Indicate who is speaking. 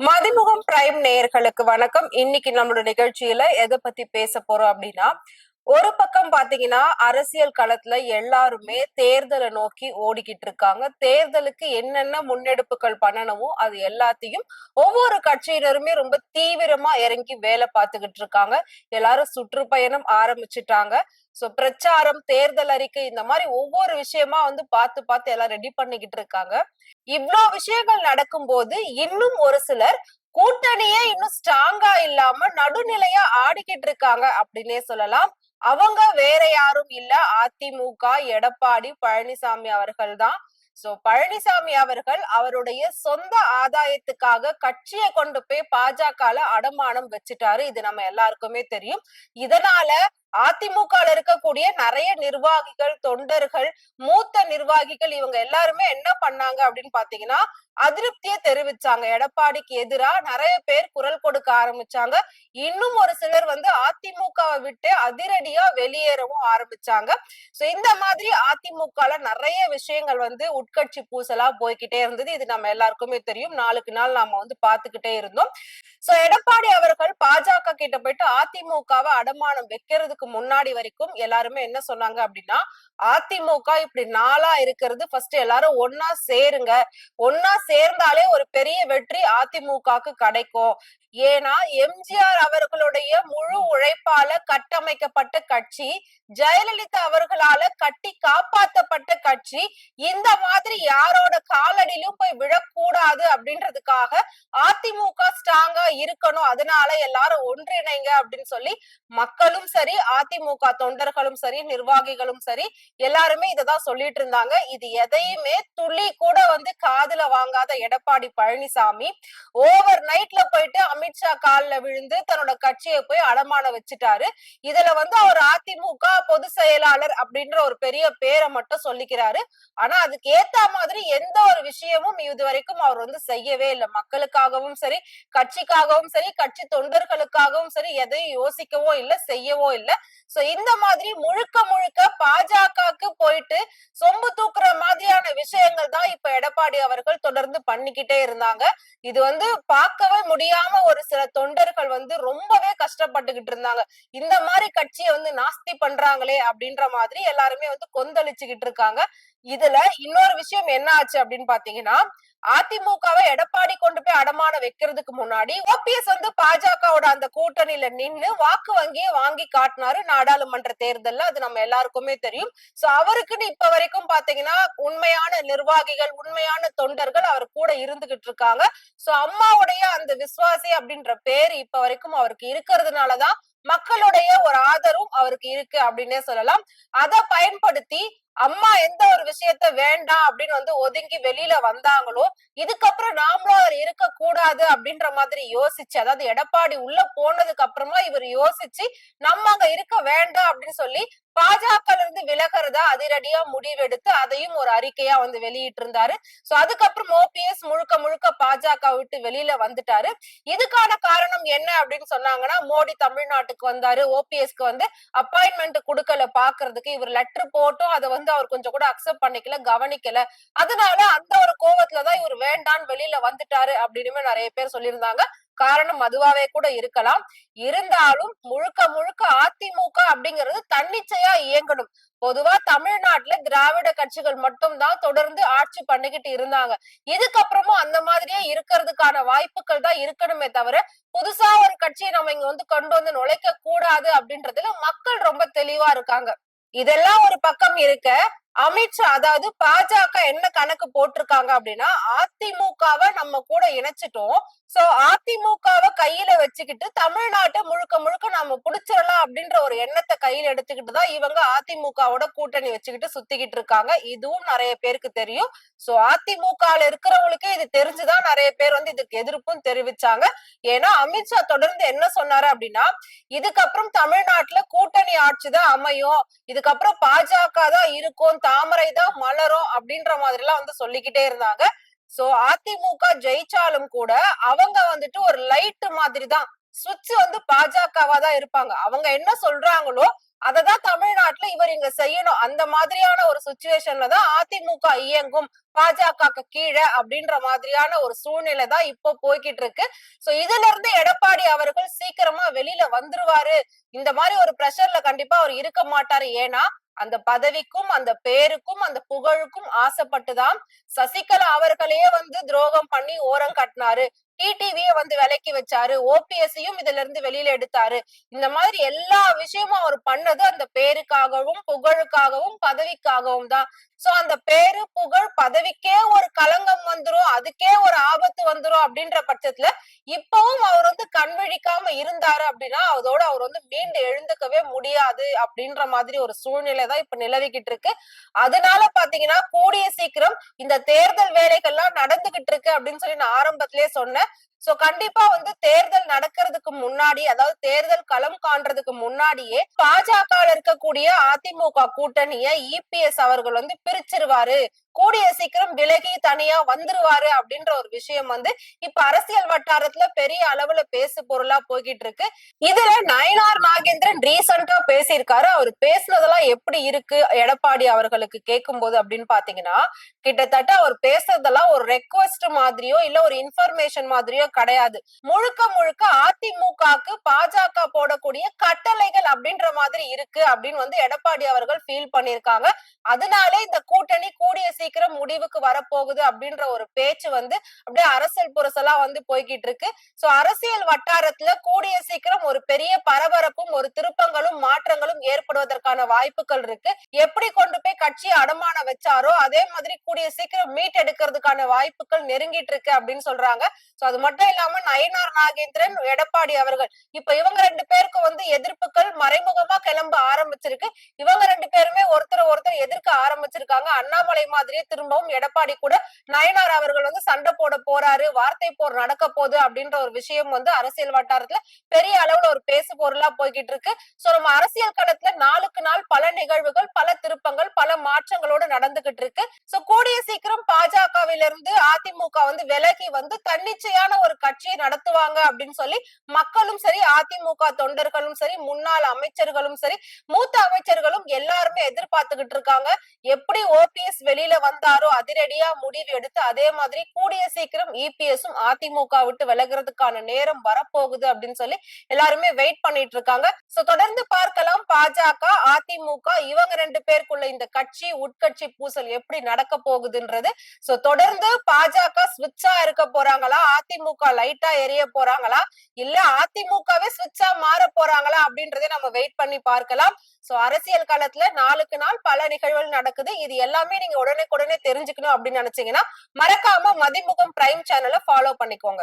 Speaker 1: Mathimugam prime நேயர்களுக்கு வணக்கம். இன்னைக்கு நம்மளோட நிகழ்ச்சியில எதை பத்தி பேச போறோம் அப்படின்னா ஒரு பக்கம் பாத்தீங்கன்னா அரசியல் களத்துல எல்லாருமே தேர்தலை நோக்கி ஓடிக்கிட்டு இருக்காங்க. தேர்தலுக்கு என்னென்ன முன்னெடுப்புகள் பண்ணணுமோ அது எல்லாத்தையும் ஒவ்வொரு கட்சியினருமே ரொம்ப தீவிரமா இறங்கி வேலை பார்த்துக்கிட்டு இருக்காங்க. எல்லாரும் சுற்றுப்பயணம் ஆரம்பிச்சிட்டாங்க. சோ பிரச்சாரம் தேர்தல் அறிக்கை இந்த மாதிரி ஒவ்வொரு விஷயமா வந்து பார்த்து பார்த்து எல்லாம் ரெடி பண்ணிக்கிட்டு இருக்காங்க. இவ்வளோ விஷயங்கள் நடக்கும்போது இன்னும் ஒரு சிலர் கூட்டணியே இன்னும் ஸ்ட்ராங்கா இல்லாம நடுநிலையா ஆடிக்கிட்டு இருக்காங்க அப்படின்னே சொல்லலாம். அவங்க வேற யாரும் இல்ல. அதிமுக எடப்பாடி பழனிசாமி அவர்கள் தான் சோ பழனிசாமி அவர்கள் அவருடைய சொந்த ஆதாயத்துக்காக கட்சியை கொண்டு போய் பாஜகல அடமானம் வச்சுட்டாரு. இது நம்ம எல்லாருக்குமே தெரியும். இதனால அதிமுக இருக்கக்கூடிய நிறைய நிர்வாகிகள் தொண்டர்கள் மூத்த நிர்வாகிகள் இவங்க எல்லாருமே என்ன பண்ணாங்க அப்படின்னு பாத்தீங்கன்னா அதிருப்தியை தெரிவிச்சாங்க. எடப்பாடிக்கு எதிரா நிறைய பேர் குரல் கொடுக்க ஆரம்பிச்சாங்க. இன்னும் ஒரு சிலர் வந்து அதிமுகவை விட்டு அதிரடியா வெளியேறவும் ஆரம்பிச்சாங்க. சோ இந்த மாதிரி அதிமுகல நிறைய விஷயங்கள் வந்து உட்கட்சி பூசலா போய்கிட்டே இருந்தது. இது நம்ம எல்லாருக்குமே தெரியும். நாளுக்கு நாள் நாம வந்து பாத்துக்கிட்டே இருந்தோம். சோ எடப்பாடி அவர்கள் பாஜக கிட்ட போயிட்டு அதிமுகவை அடமானம் வைக்கிறதுக்கு முன்னாடி வரைக்கும் எல்லாருமே என்ன சொன்னாங்க அப்படின்னா அதிமுக இப்படி நாளா இருக்கிறது ஃபர்ஸ்ட் எல்லாரும் ஒன்னா சேருங்க. ஒன்னா சேர்ந்தாலே ஒரு பெரிய வெற்றி அதிமுகக்கு கிடைக்கும். ஏன்னா எம்ஜிஆர் அவர்களுடைய முழு உழைப்பால கட்டமைக்கப்பட்ட கட்சி ஜெயலலிதா அவர்களால கட்டி காப்பாத்தப்பட்ட கட்சி இந்த மாதிரி யாரோட காலடியிலும் போய் விழக்கூடாது அப்படின்றதுக்காக அதிமுக ஸ்ட்ராங்கா இருக்கணும். அதனால எல்லாரும் ஒன்றிணைங்க அப்படின்னு சொல்லி மக்களும் சரி அதிமுக தொண்டர்களும் சரி நிர்வாகிகளும் சரி எல்லாருமே இததான் சொல்லிட்டு இருந்தாங்க. இது எதையுமே துளி கூட வந்து காதுல வாங்காத எடப்பாடி பழனிசாமி. ஓவர் நைட்ல போயிட்டு அமித்ஷா கால்ல விழுந்து தன்னோட கட்சியை போய் அடமான வச்சுட்டாரு. இதுல வந்து அவர் அதிமுக பொது செயலாளர் அப்படின்ற ஒரு பெரிய பேரை மட்டும் சொல்லிக்கிறாரு. ஆனா அதுக்கு ஏத்த மாதிரி எந்த ஒரு விஷயமும் இது வரைக்கும் அவர் வந்து செய்யவே இல்லை. மக்களுக்காகவும் சரி கட்சிக்காகவும் சரி கட்சி தொண்டர்களுக்காகவும் சரி எதையும் யோசிக்கவோ இல்லை செய்யவோ இல்லை. சோ இந்த மாதிரி முழுக்க முழுக்க பாஜகவுக்கு போயிட்டு சொம்பு தூக்குற மாதிரியான விஷயங்கள் தான் இப்ப எடப்பாடி அவர்கள் தொடர்ந்து பண்ணிக்கிட்டே இருந்தாங்க. இது வந்து பார்க்கவே முடியாம ஒரு சில தொண்டர்கள் வந்து ரொம்பவே கஷ்டப்பட்டுக்கிட்டு இருந்தாங்க. இந்த மாதிரி கட்சியை வந்து நாஸ்தி பண்ற பண்றாங்களே அப்படின்ற மாதிரி எல்லாருமே வந்து கொந்தளிச்சுக்கிட்டு இருக்காங்க. இதுல இன்னொரு விஷயம் என்ன ஆச்சு அப்படின்னு பாத்தீங்கன்னா அதிமுகவை எடப்பாடி கொண்டு போய் அடமான வைக்கிறதுக்கு முன்னாடி ஓபிஎஸ் வந்து பாஜகவோட அந்த கூட்டணியில நின்னு வாக்கு வங்கியை வாங்கி காட்டினாரு நாடாளுமன்ற தேர்தல்ல. அது நம்ம எல்லாருக்குமே தெரியும். சோ அவருக்குன்னு இப்ப வரைக்கும் பாத்தீங்கன்னா உண்மையான நிர்வாகிகள் உண்மையான தொண்டர்கள் அவர் கூட இருந்துகிட்டு இருக்காங்க. சோ அம்மாவுடைய அந்த விசுவாசி அப்படின்ற பேர் இப்ப வரைக்கும் அவருக்கு இருக்கிறதுனாலதான் மக்களுடைய ஒரு ஆதரவும் அவருக்கு இருக்கு அப்படின்னே சொல்லலாம். அதை பயன்படுத்தி அம்மா எந்த ஒரு விஷயத்த வேண்டாம் அப்படின்னு வந்து ஒதுங்கி வெளியில வந்தாங்களோ இதுக்கப்புறம் நாமளும் அவர் இருக்க கூடாது அப்படின்ற மாதிரி யோசிச்சு அதாவது எடப்பாடி உள்ள போனதுக்கு அப்புறமா இவர் யோசிச்சு நம்ம அங்க இருக்க வேண்டாம் அப்படின்னு சொல்லி பாஜக இருந்து விலகிறதா அதிரடியா முடிவெடுத்து அதையும் ஒரு அறிக்கையா வந்து வெளியிட்டு இருந்தாரு சோ அதுக்கப்புறம் ஓபிஎஸ் முழுக்க முழுக்க பாஜக விட்டு வெளியில வந்துட்டாரு. இதுக்கான காரணம் என்ன அப்படின்னு சொன்னாங்கன்னா மோடி தமிழ்நாட்டுக்கு வந்தாரு ஓபிஎஸ்க்கு வந்து அப்பாயின்மெண்ட் கொடுக்கல பாக்குறதுக்கு. இவர் லெட்டர் போட்டும் அதை வந்து அவர் கொஞ்சம் கூட அக்செப்ட் பண்ணிக்கல கவனிக்கல. அதனால அந்த ஒரு கோவத்துலதான் இவர் வேண்டான்னு வெளியில வந்துட்டாரு அப்படின்னு நிறைய பேர் சொல்லியிருந்தாங்க. காரணம் அதுவாவே கூட இருக்கலாம். இருந்தாலும் முழுக்க முழுக்க அதிமுக அப்படிங்கிறது தன்னிச்சையா இயங்கணும். பொதுவா தமிழ்நாட்டுல திராவிட கட்சிகள் மட்டும் தான் தொடர்ந்து ஆட்சி பண்ணிக்கிட்டு இருந்தாங்க. இதுக்கப்புறமும் அந்த மாதிரியே இருக்கிறதுக்கான வாய்ப்புகள் தான் இருக்கணுமே தவிர புதுசா ஒரு கட்சியை நம்ம இங்க வந்து கொண்டு வந்து நுழைக்க கூடாது அப்படின்றதுல மக்கள் ரொம்ப தெளிவா இருக்காங்க. இதெல்லாம் ஒரு பக்கம் இருக்க அமித்ஷா அதாவது பாஜக என்ன கணக்கு போட்டிருக்காங்க அப்படின்னா அதிமுகவை நம்ம கூட இணைச்சிட்டோம். சோ அதிமுகவை கையில வச்சுக்கிட்டு தமிழ்நாட்டை முழுக்க முழுக்க நாம புடிச்சிடலாம் அப்படின்ற ஒரு எண்ணத்தை கையில எடுத்துக்கிட்டு தான் இவங்க அதிமுகவோட கூட்டணி வச்சுக்கிட்டு சுத்திக்கிட்டு இருக்காங்க. இதுவும் நிறைய பேருக்கு தெரியும். சோ அதிமுகல இருக்கிறவங்களுக்கே இது தெரிஞ்சுதான் நிறைய பேர் வந்து இதுக்கு எதிர்ப்பும் தெரிவிச்சாங்க. ஏன்னா அமித்ஷா தொடர்ந்து என்ன சொன்னாரு அப்படின்னா இதுக்கப்புறம் தமிழ்நாட்டுல கூட்டணி ஆட்சி தான் அமையும். இதுக்கப்புறம் பாஜக தான் இருக்கும். தாமரை தான் மலரும் அப்படின்ற மாதிரி எல்லாம் வந்து சொல்லிக்கிட்டே இருந்தாங்க. சோ அதிமுக ஜெயிச்சாலும் கூட அவங்க வந்துட்டு ஒரு லைட் மாதிரி தான் சுவிட்ச் வந்து பாஜகவா தான் இருப்பாங்க. அவங்க என்ன சொல்றாங்களோ அததான் தமிழ்நாட்டுல இவர் இங்க செய்யணும். அந்த மாதிரியான ஒரு சுச்சுவேஷன்ல தான் அதிமுக இயங்கும். பாஜகக்கு கீழே அப்படின்ற மாதிரியான ஒரு சூழ்நிலை தான் இப்போ போய்கிட்டு இருக்கு. சோ இதுல இருந்து எடப்பாடி அவர்கள் சீக்கிரமா வெளியில வந்துருவாரு. இந்த மாதிரி ஒரு பிரஷர்ல கண்டிப்பா அவர் இருக்க மாட்டாரு. ஏன்னா அந்த பதவிக்கும் அந்த பேருக்கும் அந்த புகழுக்கும் ஆசைப்பட்டுதான் சசிகலா அவர்களையே வந்து துரோகம் பண்ணி ஓரம் கட்டினாரு. டிடிவிய வந்து விலக்கி வச்சாரு. ஓபிஎஸ்ஸையும் இதுல இருந்து வெளியில எடுத்தாரு. இந்த மாதிரி எல்லா விஷயமும் அவர் பண்ணது அந்த பேருக்காகவும் புகழுக்காகவும் பதவிக்காகவும் தான். சோ அந்த பேரு புகழ் பதவிக்கே ஒரு களங்கம் வந்துரும். அதுக்கே ஒரு ஆபத்து வந்துரும் அப்படின்ற பட்சத்துல இப்பவும் அவர் வந்து கண் விழிக்காம இருந்தாரு அப்படின்னா அதோட அவர் வந்து மீண்டு எழுந்துக்கவே முடியாது அப்படின்ற மாதிரி ஒரு சூழ்நிலை தான் இப்ப நிலவிக்கிட்டு இருக்கு. அதனால பாத்தீங்கன்னா கூடிய சீக்கிரம் இந்த தேர்தல் வேலைகள்லாம் நடந்துகிட்டு இருக்கு அப்படின்னு சொல்லி நான் ஆரம்பத்திலேயே சொன்னேன். சோ கண்டிப்பா வந்து தேர்தல் நடக்கிறதுக்கு முன்னாடி அதாவது தேர்தல் களம் காண்றதுக்கு முன்னாடியே பாஜக இருக்கக்கூடிய அதிமுக கூட்டணிய இபிஎஸ் அவர்கள் வந்து பிரிச்சிருவாரு. கூடிய சீக்கிரம் விலகி தனியா வந்துருவாரு அப்படின்ற ஒரு விஷயம் வந்து இப்ப அரசியல் வட்டாரத்துல பெரிய அளவுல பேசு பொருளா போய்கிட்டு இருக்கு இதுல நயனார் நாகேந்திரன் ரீசெண்டா பேசியிருக்காரு. அவர் பேசுனதெல்லாம் எப்படி இருக்கு? எடப்பாடி அவர்களுக்கு கேட்கும் போது அப்படின்னு பாத்தீங்கன்னா கிட்டத்தட்ட அவர் பேசுறதெல்லாம் ஒரு ரெக்வஸ்ட் மாதிரியோ இல்ல ஒரு இன்ஃபர்மேஷன் மாதிரியோ கிடையாது. முழுக்க முழுக்க அதிமுகக்கு பாஜக போடக்கூடிய கட்டளைகள் அப்படின்ற மாதிரி இருக்கு அப்படின்னு வந்து எடப்பாடி அவர்கள் ஃபீல் பண்ணிருக்காங்க அதனாலே இந்த கூட்டணி கூடிய சீக்கிரம் முடிவுக்கு வரப்போகுது அப்படின்ற ஒரு பேச்சு வந்து அப்படியே அரசியல் புரசலா வந்து போய்கிட்டு இருக்கு சோ அரசியல் வட்டாரத்துல கூடிய சீக்கிரம் ஒரு பெரிய பரபரப்பும் ஒரு திருப்பங்களும் மாற்றங்களும் ஏற்படுவதற்கான வாய்ப்புகள் இருக்கு. எப்படி கொண்டு போய் கட்சியை அடமான வச்சாரோ அதே மாதிரி கூடிய சீக்கிரம் மீட் எடுக்கிறதுக்கான வாய்ப்புகள் நெருங்கிட்டு இருக்கு அப்படின்னு சொல்றாங்க. சோ அது மட்டும் இல்லாம நயனார் நாகேந்திரன் எடப்பாடி அவர்கள் இப்ப இவங்க ரெண்டு பேருக்கு வந்து எதிர்ப்புகள் மறைமுகமா கிளம்ப ஆரம்பிச்சிருக்கு. இவங்க ரெண்டு பேருமே ஒருத்தர் ஒருத்தர் எதிர்க்க ஆரம்பிச்சிருக்காங்க. அண்ணாமலை மாதிரி மாதிரி திரும்பவும் எடப்பாடி கூட நயனார் அவர்கள் வந்து சண்டை போட போறாரு வார்த்தை போர் நடக்க போகுது அப்படின்ற ஒரு விஷயம் வந்து அரசியல் வட்டாரத்துல பெரிய அளவுல ஒரு பேசு பொருளா போய்கிட்டு இருக்கு. சோ நம்ம அரசியல் களத்துல நாளுக்கு நாள் பல நிகழ்வுகள் பல திருப்பங்கள் பல மாற்றங்களோடு நடந்துகிட்டு இருக்கு. சோ கூடிய சீக்கிரம் பாஜகவிலிருந்து அதிமுக வந்து விலகி வந்து தன்னிச்சையான ஒரு கட்சியை நடத்துவாங்க அப்படின்னு சொல்லி மக்களும் சரி அதிமுக தொண்டர்களும் சரி முன்னாள் அமைச்சர்களும் சரி மூத்த அமைச்சர்களும் எல்லாருமே எதிர்பார்த்துக்கிட்டு இருக்காங்க. எப்படி ஓபிஎஸ் வெளியில வந்தாரோ அதிரடியா முடிவு எடுத்து அதே மாதிரி கூடிய சீக்கிரம் இபிஎஸும் அதிமுக விட்டு விலகிறதுக்கான நேரம் வரப்போகுது அப்படின்னு சொல்லி எல்லாருமே வெயிட் பண்ணிட்டு இருக்காங்க. சோ தொடர்ந்து பார்க்கலாம். பாஜக அதிமுக இவங்க ரெண்டு பேருக்குள்ள இந்த கட்சி உட்கட்சி பூசல் எப்படி நடக்க போகுதுன்றது. சோ தொடர்ந்து பாஜக ஸ்விட்சா இருக்க போறாங்களா? அதிமுக லைட்டா எரிய போறாங்களா? இல்ல அதிமுகவே ஸ்விட்சா மாற போறாங்களா அப்படின்றதே நம்ம வெயிட் பண்ணி பார்க்கலாம். சோ அரசியல் காலத்துல நாளுக்கு நாள் பல நிகழ்வுகள் நடக்குது. இது எல்லாமே நீங்க உடனே உடனே தெரிஞ்சுக்கணும் அப்படின்னு நினைச்சீங்கன்னா மறக்காம மதிமுகம் பிரைம் சேனலை ஃபாலோ பண்ணிக்கோங்க.